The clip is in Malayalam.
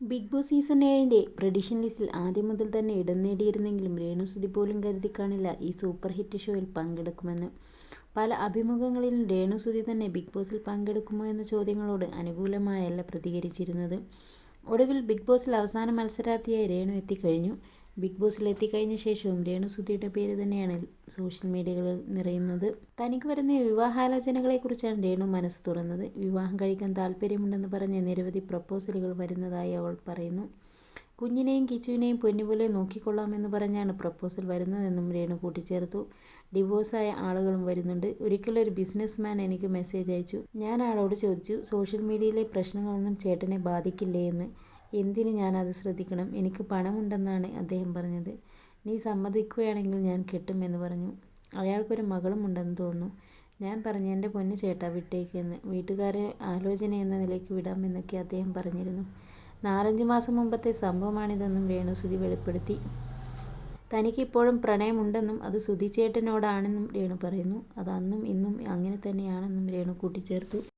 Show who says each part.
Speaker 1: ബിഗ് ബോസ് സീസൺ ഏഴിന്റെ പ്രഡിഷൻ ലിസ്റ്റിൽ ആദ്യം മുതൽ തന്നെ ഇടം നേടിയിരുന്നെങ്കിലും രേണുസുതി പോലും കരുതി കാണില്ല ഈ സൂപ്പർ ഹിറ്റ് ഷോയിൽ പങ്കെടുക്കുമെന്ന്. പല അഭിമുഖങ്ങളിലും രേണുസുതി തന്നെ ബിഗ് ബോസിൽ പങ്കെടുക്കുമോ എന്ന ചോദ്യങ്ങളോട് അനുകൂലമായല്ല പ്രതികരിച്ചിരുന്നത്. ഒടുവിൽ ബിഗ് ബോസിൽ അവസാന മത്സരാർത്ഥിയായി രേണു എത്തിക്കഴിഞ്ഞു. ബിഗ് ബോസിൽ എത്തിക്കഴിഞ്ഞ ശേഷവും രേണു രേണുസുതിയുടെ പേര് തന്നെയാണ് സോഷ്യൽ മീഡിയകളിൽ നിറയുന്നത്. തനിക്ക് വരുന്ന വിവാഹാലോചനകളെക്കുറിച്ചാണ് രേണു മനസ്സ് തുറന്നത്. വിവാഹം കഴിക്കാൻ താല്പര്യമുണ്ടെന്ന് പറഞ്ഞ് നിരവധി പ്രപ്പോസലുകൾ വരുന്നതായി അവൾ പറയുന്നു. കുഞ്ഞിനെയും കിച്ചുവിനെയും പൊന്നുപോലെ നോക്കിക്കൊള്ളാമെന്ന് പറഞ്ഞാണ് പ്രപ്പോസൽ വരുന്നതെന്നും രേണു കൂട്ടിച്ചേർത്തു. ഡിവോഴ്സായ ആളുകളും വരുന്നുണ്ട്. ഒരിക്കലും ഒരു ബിസിനസ് മാൻ എനിക്ക് മെസ്സേജ് അയച്ചു. ഞാൻ ആളോട് ചോദിച്ചു സോഷ്യൽ മീഡിയയിലെ പ്രശ്നങ്ങളൊന്നും ചേട്ടനെ ബാധിക്കില്ലേ എന്ന്. എന്തിന് ഞാൻ അത് ശ്രദ്ധിക്കണം. എനിക്ക് പണമുണ്ടെന്നാണ് അദ്ദേഹം പറഞ്ഞത്. നീ സമ്മതിക്കുകയാണെങ്കിൽ ഞാൻ കെട്ടും പറഞ്ഞു. അയാൾക്കൊരു മകളും ഉണ്ടെന്ന് തോന്നുന്നു. ഞാൻ പറഞ്ഞു എന്റെ പൊന്നു ചേട്ടാ വിട്ടേക്കെന്ന് വീട്ടുകാരെ ആലോചന എന്ന നിലയ്ക്ക് വിടാം എന്നൊക്കെ അദ്ദേഹം പറഞ്ഞിരുന്നു. നാലഞ്ച് മാസം മുമ്പത്തെ സംഭവമാണിതെന്നും രേണുസുതി വെളിപ്പെടുത്തി. തനിക്കിപ്പോഴും പ്രണയമുണ്ടെന്നും അത് സുധി ചേട്ടനോടാണെന്നും രേണു പറയുന്നു. അത് അന്നും ഇന്നും അങ്ങനെ തന്നെയാണെന്നും രേണു കൂട്ടിച്ചേർത്തു.